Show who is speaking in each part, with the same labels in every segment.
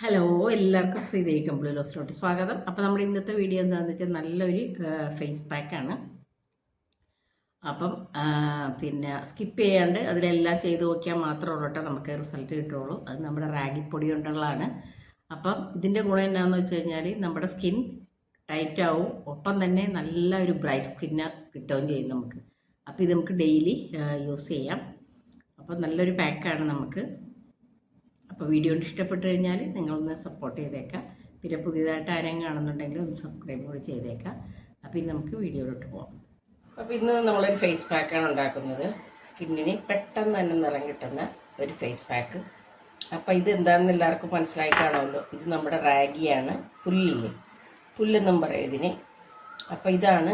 Speaker 1: Hello എല്ലാവർക്കും ശ്രീദേവി ലോസിലോട്ട് സ്വാഗതം. അപ്പോൾ നമ്മുടെ ഇന്നത്തെ വീഡിയോ എന്താണെന്ന് വെച്ചാൽ നല്ലൊരു ഫേസ് പാക്കാണ് അപ്പം പിന്നെ സ്കിപ്പ് ചെയ്യാണ്ട് അതിലെല്ലാം ചെയ്ത് നോക്കിയാൽ മാത്രമേ കേട്ടോ നമുക്ക് റിസൾട്ട് കിട്ടുള്ളൂ അത് നമ്മുടെ റാഗി പൊടി കൊണ്ടുള്ളതാണ്. അപ്പം ഇതിന്റെ ഗുണം എന്നാന്ന് വെച്ച് കഴിഞ്ഞാൽ നമ്മുടെ സ്കിൻ ടൈറ്റ് ആവും. ഒപ്പം തന്നെ നല്ല ഒരു ബ്രൈറ്റ് സ്കിന്ന കിട്ടുകയും ചെയ്യും നമുക്ക്. അപ്പോൾ ഇത് നമുക്ക് ഡെയിലി യൂസ് ചെയ്യാം. അപ്പം നല്ലൊരു പാക്കാണ് നമുക്ക്. അപ്പോൾ വീഡിയോ ഇഷ്ടപ്പെട്ടു കഴിഞ്ഞാൽ നിങ്ങളൊന്ന് സപ്പോർട്ട് ചെയ്തേക്കാം. പിന്നെ പുതിയതായിട്ട് ആരെയും കാണുന്നുണ്ടെങ്കിൽ ഒന്ന് സബ്സ്ക്രൈബ് കൂടി ചെയ്തേക്കാം. അപ്പോൾ ഇനി നമുക്ക് വീഡിയോയിലോട്ട് പോകാം അപ്പോൾ ഇന്ന് നമ്മളൊരു ഫേസ് പാക്കാണ് ഉണ്ടാക്കുന്നത്. സ്കിന്നിന് പെട്ടെന്ന് തന്നെ നിറം കിട്ടുന്ന ഒരു ഫേസ് പാക്ക് അപ്പോൾ ഇത് എന്താണെന്ന് എല്ലാവർക്കും മനസ്സിലായി കാണുമല്ലോ. ഇത് നമ്മുടെ റാഗിയാണ്. പുല്ലില്ലേ? പുല്ലെന്നും പറയും ഇതിന്. അപ്പോൾ ഇതാണ്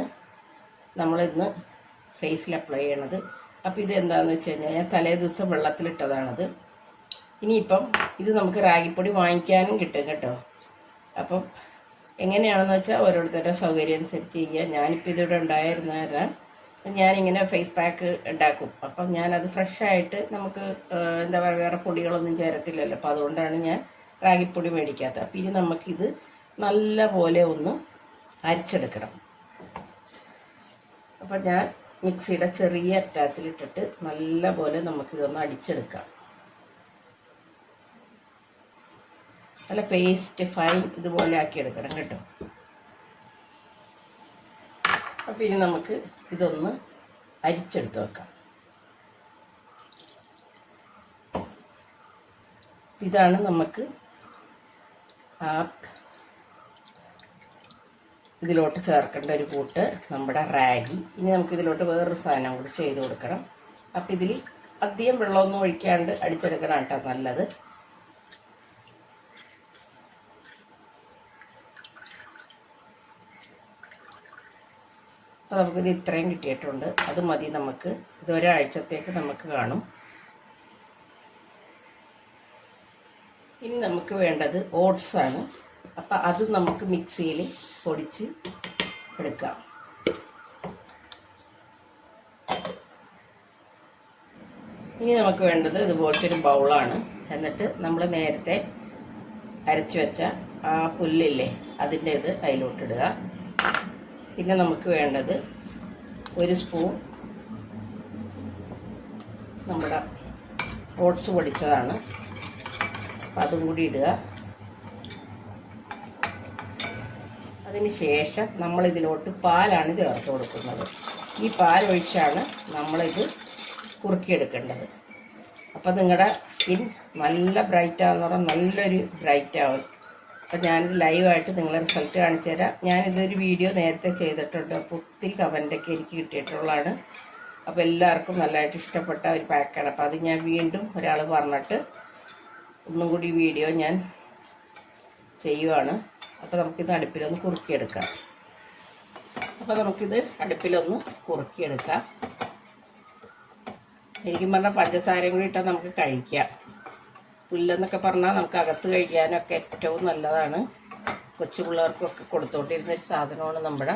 Speaker 1: നമ്മളിന്ന് ഫേസിൽ അപ്ലൈ ചെയ്യണത്. അപ്പോൾ ഇത് എന്താണെന്ന് വെച്ച് കഴിഞ്ഞാൽ ഞാൻ തലേ ദിവസം വെള്ളത്തിലിട്ടതാണത്. ഇനിയിപ്പം ഇത് നമുക്ക് റാഗിപ്പൊടി വാങ്ങിക്കാനും കിട്ടും കേട്ടോ. അപ്പം എങ്ങനെയാണെന്ന് വെച്ചാൽ ഓരോരുത്തരുടെ സൗകര്യം അനുസരിച്ച് ചെയ്യുക ഞാനിപ്പോൾ ഇതിവിടെ ഉണ്ടായിരുന്ന ഞാനിങ്ങനെ ഫേസ് പാക്ക് ഉണ്ടാക്കും. അപ്പം ഞാനത് ഫ്രഷായിട്ട് നമുക്ക് എന്താ പറയുക വേറെ പൊടികളൊന്നും ചേരത്തില്ലല്ലോ. അപ്പോൾ അതുകൊണ്ടാണ് ഞാൻ റാഗിപ്പൊടി മേടിക്കാത്തത്. അപ്പം ഇനി നമുക്കിത് നല്ല പോലെ ഒന്ന് അരിച്ചെടുക്കണം. അപ്പം ഞാൻ മിക്സിയുടെ ചെറിയ അറ്റാച്ചിലിട്ടിട്ട് നല്ല പോലെ നമുക്കിതൊന്ന് അടിച്ചെടുക്കാം. നല്ല പേസ്റ്റ് ഫൈൻ ഇതുപോലെ ആക്കി എടുക്കണം കേട്ടോ. അപ്പം ഇനി നമുക്ക് ഇതൊന്ന് അരിച്ചെടുത്ത് വെക്കാം. ഇതാണ് നമുക്ക് ആ ഇതിലോട്ട് ചേർക്കേണ്ട ഒരു കൂട്ട് നമ്മുടെ റാഗി. ഇനി നമുക്ക് ഇതിലോട്ട് വേറൊരു സാധനം കൂടി ചെയ്ത് കൊടുക്കണം. അപ്പം ഇതിൽ അധികം വെള്ളമൊന്നും ഒഴിക്കാണ്ട് അടിച്ചെടുക്കണം കേട്ടോ നല്ലത്. അപ്പോൾ നമുക്കിത് ഇത്രയും കിട്ടിയിട്ടുണ്ട്. അത് മതി നമുക്ക്. ഇത് ഒരാഴ്ചത്തേക്ക് നമുക്ക് കാണും. ഇനി നമുക്ക് വേണ്ടത് ഓട്സ് ആണ്. അപ്പം അത് നമുക്ക് മിക്സിയിൽ പൊടിച്ച് എടുക്കാം. ഇനി നമുക്ക് വേണ്ടത് ഇതുപോലത്തെ ഒരു ബൗളാണ്. എന്നിട്ട് നമ്മൾ നേരത്തെ അരച്ചു വെച്ച ആ പുല്ലില്ലേ അതിന്റെ ഇത് അതിലോട്ടിടുക. പിന്നെ നമുക്ക് വേണ്ടത് ഒരു സ്പൂൺ നമ്മുടെ ഓട്സ് പൊടിച്ചതാണ്. അപ്പം അതും കൂടി ഇടുക. അതിന് ശേഷം നമ്മളിതിലോട്ട് പാലാണ് ചേർത്ത് കൊടുക്കുന്നത്. ഈ പാൽ ഒഴിച്ചാണ് നമ്മളിത് കുറുക്കിയെടുക്കേണ്ടത്. അപ്പോൾ നിങ്ങളുടെ സ്കിൻ നല്ല ബ്രൈറ്റ് ആകുന്ന പറഞ്ഞാൽ നല്ലൊരു ബ്രൈറ്റ് ആവും അപ്പം ഞാനിത് ലൈവായിട്ട് നിങ്ങളെ റിസൾട്ട് കാണിച്ചു തരാം. ഞാനിതൊരു വീഡിയോ നേരത്തെ ചെയ്തിട്ടുണ്ട്. അപ്പോൾ ഒത്തിരി കമന്റൊക്കെ എനിക്ക് കിട്ടിയിട്ടുള്ളതാണ്. അപ്പോൾ എല്ലാവർക്കും നല്ലതായിട്ട് ഇഷ്ടപ്പെട്ട ഒരു പാക്കാണ് അപ്പോൾ അത് ഞാൻ വീണ്ടും ഒരാൾ പറഞ്ഞിട്ട് ഒന്നും കൂടി വീഡിയോ ഞാൻ ചെയ്യുവാണ്. അപ്പോൾ നമുക്കിത് അടുപ്പിലൊന്ന് കുറുക്കിയെടുക്കാം. അപ്പോൾ നമുക്കിത് അടുപ്പിലൊന്ന് കുറുക്കിയെടുക്കാം. ശരിക്കും പറഞ്ഞാൽ പഞ്ചസാരയും കൂടി ഇട്ടാൽ നമുക്ക് കഴിക്കാം. പുല്ലെന്നൊക്കെ പറഞ്ഞാൽ നമുക്ക് അകത്ത് കഴിക്കാനൊക്കെ ഏറ്റവും നല്ലതാണ്. കൊച്ചു പിള്ളേർക്കൊക്കെ കൊടുത്തോണ്ടിരുന്നൊരു സാധനമാണ് നമ്മുടെ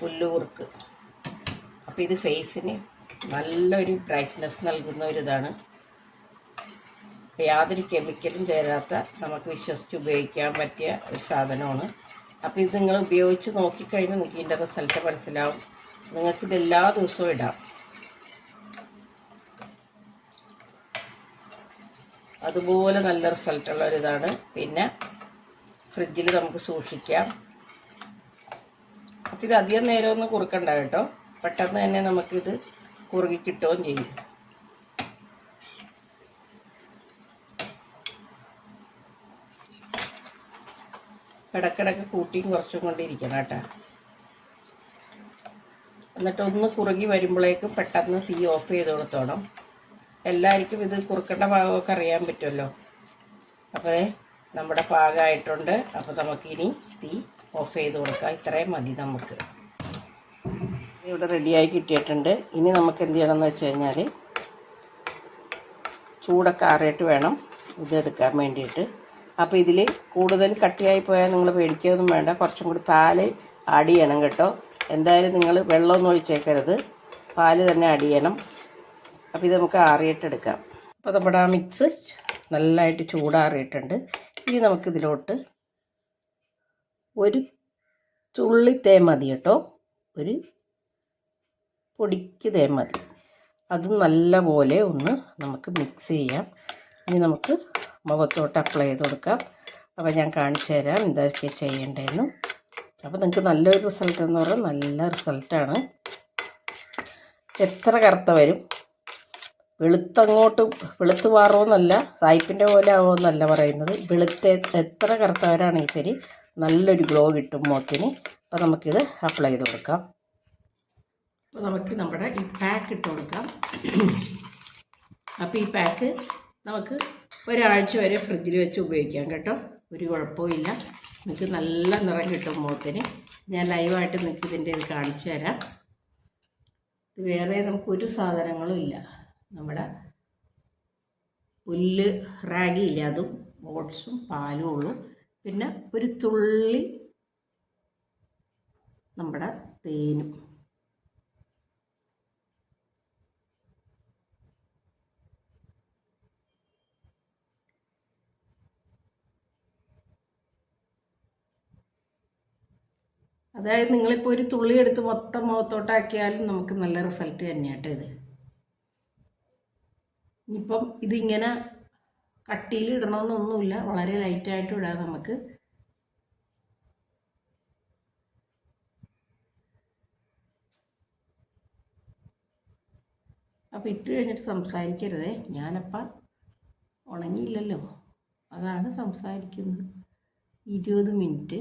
Speaker 1: പുല്ലുകുറുക്ക് അപ്പം അപ്പോൾ ഇത് ഫേസിന് നല്ലൊരു ബ്രൈറ്റ്നെസ് നൽകുന്ന ഒരു ഇതാണ്. യാതൊരു കെമിക്കലും ചേരാത്ത നമുക്ക് വിശ്വസിച്ച് ഉപയോഗിക്കാൻ പറ്റിയ ഒരു സാധനമാണ്. അപ്പോൾ ഇത് നിങ്ങൾ ഉപയോഗിച്ച് നോക്കിക്കഴിഞ്ഞാൽ നിങ്ങൾക്ക് ഇതിന്റെ റിസൾട്ട് മനസ്സിലാവും. നിങ്ങൾക്കിതെല്ലാ ദിവസവും ഇടാം. അതുപോലെ നല്ല റിസൾട്ടുള്ള ഒരിതാണ് പിന്നെ ഫ്രിഡ്ജിൽ നമുക്ക് സൂക്ഷിക്കാം. അപ്പം ഇത് അധികം നേരമൊന്നും കുറുക്കണ്ട കേട്ടോ. പെട്ടെന്ന് തന്നെ നമുക്കിത് കുറുകി കിട്ടുകയും ചെയ്യും. ഇടക്കിടക്ക് കൂട്ടിയും കുറച്ചും കൊണ്ടിരിക്കണം കേട്ടോ. എന്നിട്ട് ഒന്ന് കുറുകി വരുമ്പോഴേക്കും പെട്ടെന്ന് തീ ഓഫ് ചെയ്ത് കൊടുത്തോണം. എല്ലാവർക്കും ഇത് കുറുക്കേണ്ട ഭാഗമൊക്കെ അറിയാൻ പറ്റുമല്ലോ. അപ്പോൾ നമ്മുടെ പാകമായിട്ടുണ്ട് അപ്പോൾ നമുക്കിനി തീ ഓഫ് ചെയ്ത് കൊടുക്കാം. ഇത്രയും മതി നമുക്ക്. ഇവിടെ റെഡിയായി കിട്ടിയിട്ടുണ്ട്. ഇനി നമുക്ക് എന്ത് ചെയ്യണമെന്ന് വെച്ച് കഴിഞ്ഞാൽ ചൂടൊക്കെ ആറിയിട്ട് വേണം ഇതെടുക്കാൻ വേണ്ടിയിട്ട്. അപ്പോൾ ഇതിൽ കൂടുതൽ കട്ടിയായി പോയാൽ നിങ്ങൾ പേടിക്കുകയൊന്നും വേണ്ട. കുറച്ചും കൂടി പാൽ ആഡ് ചെയ്യണം കേട്ടോ. എന്തായാലും നിങ്ങൾ വെള്ളമൊന്നും ഒഴിച്ചേക്കരുത്. പാൽ തന്നെ ആഡ് ചെയ്യണം. അപ്പോൾ ഇത് നമുക്ക് ആറിയിട്ടെടുക്കാം. അപ്പോൾ നമ്മുടെ ആ മിക്സ് നല്ലതായിട്ട് ചൂടാറിയിട്ടുണ്ട്. ഇനി നമുക്കിതിലോട്ട് ഒരു തുള്ളി തേൻ മതി കേട്ടോ. ഒരു പൊടിക്ക് തേൻ മതി. അത് നല്ലപോലെ ഒന്ന് നമുക്ക് മിക്സ് ചെയ്യാം. ഇനി നമുക്ക് മുഖത്തോട്ട് അപ്ലൈ ചെയ്ത് കൊടുക്കാം. അപ്പോൾ ഞാൻ കാണിച്ചു തരാം എന്തൊക്കെ ചെയ്യേണ്ടതെന്ന്. അപ്പോൾ നിങ്ങൾക്ക് നല്ലൊരു റിസൾട്ട് എന്ന് പറഞ്ഞാൽ നല്ല റിസൾട്ടാണ് എത്ര കറുത്ത വരും? വെളുത്തങ്ങോട്ട് വെളുത്ത് മാറുമെന്നല്ല സായിപ്പിന്റെ പോലെ ആവുമെന്നല്ല പറയുന്നത്. വെളുത്ത് എത്ര കറുത്തവരാണെങ്കിൽ ശരി നല്ലൊരു ഗ്ലോ കിട്ടും മുഖത്തിന് അപ്പോൾ നമുക്കിത് അപ്ലൈ ചെയ്ത് കൊടുക്കാം. അപ്പോൾ നമുക്ക് നമ്മുടെ ഈ പാക്ക് ഇട്ട് കൊടുക്കാം. അപ്പോൾ ഈ പാക്ക് നമുക്ക് ഒരാഴ്ച വരെ ഫ്രിഡ്ജിൽ വെച്ച് ഉപയോഗിക്കാം കേട്ടോ. ഒരു കുഴപ്പമില്ല നിങ്ങൾക്ക് നല്ല നിറം കിട്ടും മുഖത്തിന് ഞാൻ ലൈവായിട്ട് നിങ്ങൾക്ക് ഇതിന്റെ ഇത് കാണിച്ചു തരാം. വേറെ നമുക്ക് ഒരു സാധനങ്ങളും ഇല്ല. നമ്മുടെ പുല്ല് റാഗി ഇല്ല അതും ഓട്സും പാലും ഉള്ളു. പിന്നെ ഒരു തുള്ളി നമ്മുടെ തേനും. അതായത് നിങ്ങളിപ്പോൾ ഒരു തുള്ളി എടുത്ത് മൊത്തം മുഖത്തോട്ടാക്കിയാലും നമുക്ക് നല്ല റിസൾട്ട് തന്നെയാട്ടോ ഇത്. ഇനിയിപ്പം ഇതിങ്ങനെ കട്ടിയിൽ ഇടണമെന്നൊന്നുമില്ല വളരെ ലൈറ്റായിട്ട് ഇടാം നമുക്ക്. അപ്പോൾ ഇട്ട് കഴിഞ്ഞിട്ട് സംസാരിക്കരുതേ. ഞാനപ്പം ഉണങ്ങിയില്ലല്ലോ. അതാണ് സംസാരിക്കുന്നത്. ഇരുപത് മിനിറ്റ്.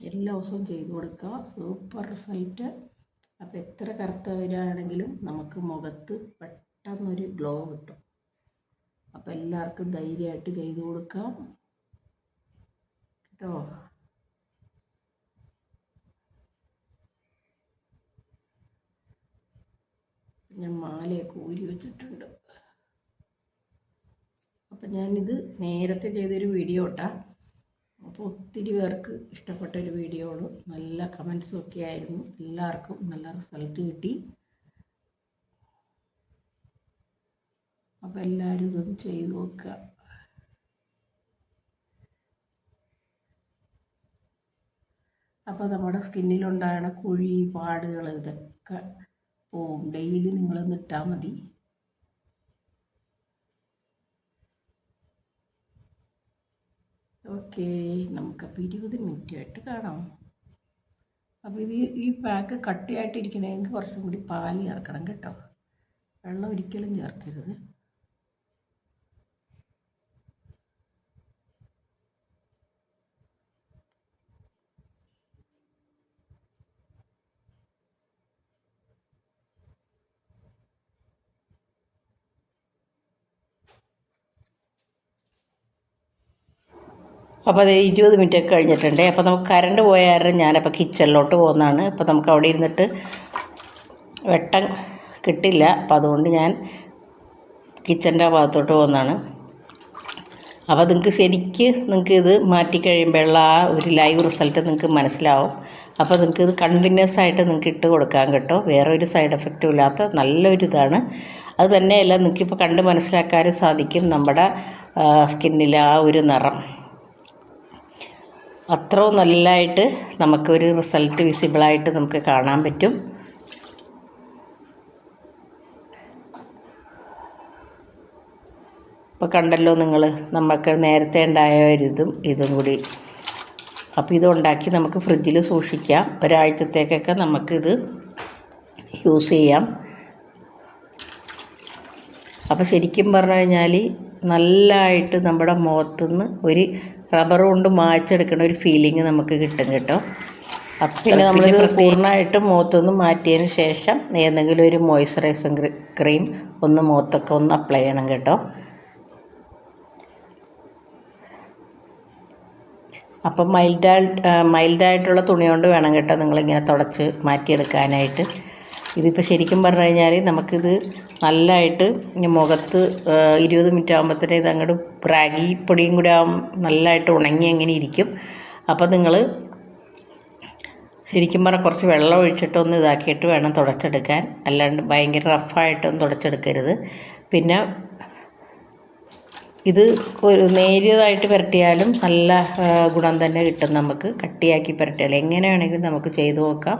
Speaker 1: എല്ലാ ദിവസവും ചെയ്തു കൊടുക്കുക. സൂപ്പർ റിസൾട്ട് അപ്പോൾ എത്ര കറുത്തവരാണെങ്കിലും നമുക്ക് മുഖത്ത് പെട്ടെന്നൊരു ഗ്ലോ കിട്ടും. അപ്പോൾ എല്ലാവർക്കും ധൈര്യമായിട്ട് ചെയ്തു കൊടുക്കാം. കേട്ടോ? ഞാൻ മാലയൊക്കെ ഊരി വെച്ചിട്ടുണ്ട്. അപ്പം ഞാനിത് നേരത്തെ ചെയ്തൊരു വീഡിയോ ഇട്ടാ അപ്പോൾ ഒത്തിരി പേർക്ക് ഇഷ്ടപ്പെട്ട ഒരു വീഡിയോ നല്ല കമൻസും ഒക്കെ ആയിരുന്നു. എല്ലാവർക്കും നല്ല റിസൾട്ട് കിട്ടി. അപ്പോൾ എല്ലാവരും ഇതൊന്ന് ചെയ്തു നോക്കുക. അപ്പോൾ നമ്മുടെ സ്കിന്നിലുണ്ടാകുന്ന കുഴി പാടുകൾ ഇതൊക്കെ പോവും. ഡെയിലി നിങ്ങളൊന്ന് ഇട്ടാൽ മതി. ഓക്കെ നമുക്കപ്പോൾ ഇരുപത് മിനിറ്റ് ആയിട്ട് കാണാം. അപ്പോൾ ഇത് ഈ പാക്ക് കട്ടിയായിട്ടിരിക്കണമെങ്കിൽ കുറച്ചും കൂടി പാൽ ചേർക്കണം കേട്ടോ. വെള്ളം ഒരിക്കലും ചേർക്കരുത്. അപ്പോൾ അത് ഇരുപത് മിനിറ്റ് ഒക്കെ കഴിഞ്ഞിട്ടുണ്ട്. അപ്പോൾ നമുക്ക് കറണ്ട് പോയ ഞാനപ്പോൾ കിച്ചണിലോട്ട് പോകുന്നതാണ്. അപ്പോൾ നമുക്ക് അവിടെ ഇരുന്നിട്ട് വെട്ടം കിട്ടില്ല. അപ്പോൾ അതുകൊണ്ട് ഞാൻ കിച്ചന്റെ ഭാഗത്തോട്ട് പോകുന്നതാണ്. അപ്പോൾ നിങ്ങൾക്ക് ശരിക്ക് നിങ്ങൾക്ക് ഇത് മാറ്റി കഴിയുമ്പോഴുള്ള ആ ഒരു ലൈവ് റിസൾട്ട് നിങ്ങൾക്ക് മനസ്സിലാവും. അപ്പോൾ നിങ്ങൾക്ക് ഇത് കണ്ടിന്യൂസ് ആയിട്ട് നിങ്ങൾക്ക് ഇട്ട് കൊടുക്കാൻ കേട്ടോ. വേറെ ഒരു സൈഡ് എഫക്റ്റും ഇല്ലാത്ത നല്ലൊരു ഇതാണ്. അത് തന്നെയല്ല നിങ്ങൾക്കിപ്പോൾ കണ്ട് മനസ്സിലാക്കാനും സാധിക്കും നമ്മുടെ സ്കിന്നിലെ ആ ഒരു നിറം. അത്രയും നല്ലതായിട്ട് നമുക്കൊരു റിസൾട്ട് വിസിബിളായിട്ട് നമുക്ക് കാണാൻ പറ്റും. ഇപ്പോൾ കണ്ടല്ലോ നിങ്ങൾ നമുക്ക് നേരത്തെ ഉണ്ടായ ഒരിതും ഇതും കൂടി. അപ്പോൾ ഇത് ഉണ്ടാക്കി നമുക്ക് ഫ്രിഡ്ജിൽ സൂക്ഷിക്കാം. ഒരാഴ്ചത്തേക്കൊക്കെ നമുക്കിത് യൂസ് ചെയ്യാം. അപ്പോൾ ശരിക്കും പറഞ്ഞു കഴിഞ്ഞാൽ നല്ലതായിട്ട് നമ്മുടെ മുഖത്തുനിന്ന് ഒരു റബ്ബർ കൊണ്ട് മായ്ച്ചെടുക്കുന്ന ഒരു ഫീലിംഗ് നമുക്ക് കിട്ടും കേട്ടോ. പിന്നെ നമ്മളിത് പൂർണമായിട്ട് മുഖത്തൊന്ന് മാറ്റിയതിന് ശേഷം ഏതെങ്കിലും ഒരു മോയ്സ്ചറൈസർ ക്രീം ഒന്ന് മുഖത്തൊക്കെ ഒന്ന് അപ്ലൈ ചെയ്യണം കേട്ടോ. അപ്പം മൈൽഡായിട്ട് മൈൽഡായിട്ടുള്ള തുണി കൊണ്ട് വേണം കേട്ടോ നിങ്ങളിങ്ങനെ തുടച്ച് മാറ്റിയെടുക്കാനായിട്ട്. ഇതിപ്പോൾ ശരിക്കും പറഞ്ഞു കഴിഞ്ഞാൽ നമുക്കിത് നല്ലതായിട്ട് മുഖത്ത് ഇരുപത് മിനിറ്റ് ആകുമ്പോഴത്തേനും ഇത് അങ്ങോട്ട് റാഗി പൊടിയും കൂടെ ആകും നല്ലതായിട്ട് ഉണങ്ങി അങ്ങനെ ഇരിക്കും. അപ്പോൾ നിങ്ങൾ ശരിക്കും പറഞ്ഞാൽ കുറച്ച് വെള്ളം ഒഴിച്ചിട്ടൊന്ന് ഇതാക്കിയിട്ട് വേണം തുടച്ചെടുക്കാൻ. അല്ലാണ്ട് ഭയങ്കര റഫായിട്ടൊന്നും തുടച്ചെടുക്കരുത്. പിന്നെ ഇത് ഒരു നേരിയതായിട്ട് പുരട്ടിയാലും നല്ല ഗുണം തന്നെ കിട്ടും നമുക്ക്. കട്ടിയാക്കി പുരട്ടിയാൽ എങ്ങനെ വേണമെങ്കിലും നമുക്ക് ചെയ്തു നോക്കാം.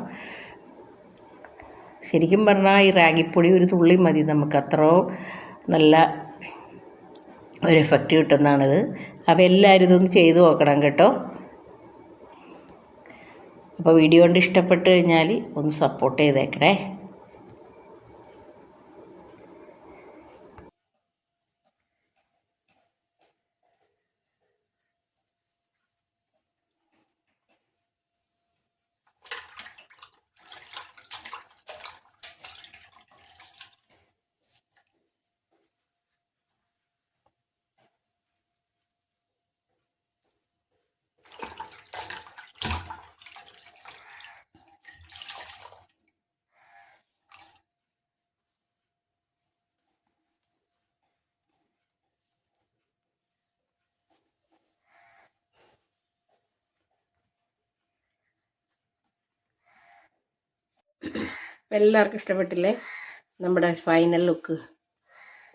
Speaker 1: ശരിക്കും പറഞ്ഞാൽ ഈ റാഗിപ്പൊടി ഒരു തുള്ളി മതി നമുക്ക്. അത്രയോ നല്ല ഒരു എഫക്റ്റ് കിട്ടുന്നതാണിത്. അപ്പോൾ എല്ലാവരും ഇതൊന്ന് ചെയ്തു നോക്കണം കേട്ടോ. അപ്പോൾ വീഡിയോ കൊണ്ട് ഇഷ്ടപ്പെട്ട് കഴിഞ്ഞാൽ ഒന്ന് സപ്പോർട്ട് ചെയ്തേക്കണേ അപ്പം എല്ലാവർക്കും ഇഷ്ടപ്പെട്ടില്ലേ? നമ്മുടെ ഫൈനൽ ലുക്ക്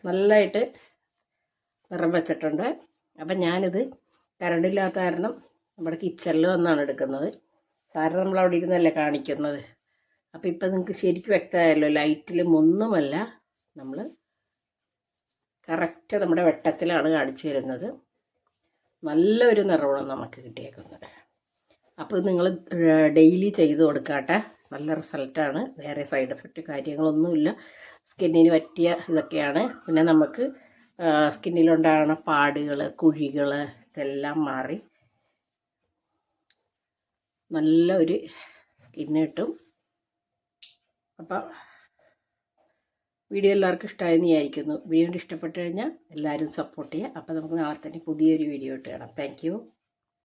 Speaker 1: നല്ലതായിട്ട് നിറം വെച്ചിട്ടുണ്ട്. അപ്പം ഞാനിത് കരണ്ടില്ലാത്ത കാരണം നമ്മുടെ കിച്ചണിൽ വന്നാണ് എടുക്കുന്നത്. സാറിന് നമ്മൾ അവിടെ ഇരുന്നല്ലേ കാണിക്കുന്നത്. അപ്പോൾ ഇപ്പം നിങ്ങൾക്ക് ശരിക്കും വ്യക്തമായല്ലോ ലൈറ്റിലും ഒന്നുമല്ല നമ്മൾ കറക്റ്റ് നമ്മുടെ വെട്ടത്തിലാണ് കാണിച്ചു തരുന്നത്. നല്ലൊരു നിറമാണ് നമുക്ക് കിട്ടിയേക്കുന്നത്. അപ്പോൾ നിങ്ങൾ ഡെയിലി ചെയ്ത് കൊടുക്കാട്ടെ. നല്ല റിസൾട്ടാണ്. വേറെ സൈഡ് എഫക്റ്റ് കാര്യങ്ങളൊന്നുമില്ല. സ്കിന്നിന് പറ്റിയ ഇതൊക്കെയാണ്. പിന്നെ നമുക്ക് സ്കിന്നിലുണ്ടാകുന്ന പാടുകൾ കുഴികൾ ഇതെല്ലാം മാറി നല്ല ഒരു സ്കിന്ന് കിട്ടും. അപ്പം വീഡിയോ എല്ലാവർക്കും ഇഷ്ടമായെന്ന് വിചാരിക്കുന്നു. വീഡിയോ ഇഷ്ടപ്പെട്ട് കഴിഞ്ഞാൽ എല്ലാവരും സപ്പോർട്ട് ചെയ്യുക. അപ്പോൾ നമുക്ക് നാളെ തന്നെ പുതിയൊരു വീഡിയോ ഇട്ട് കാണാം. താങ്ക്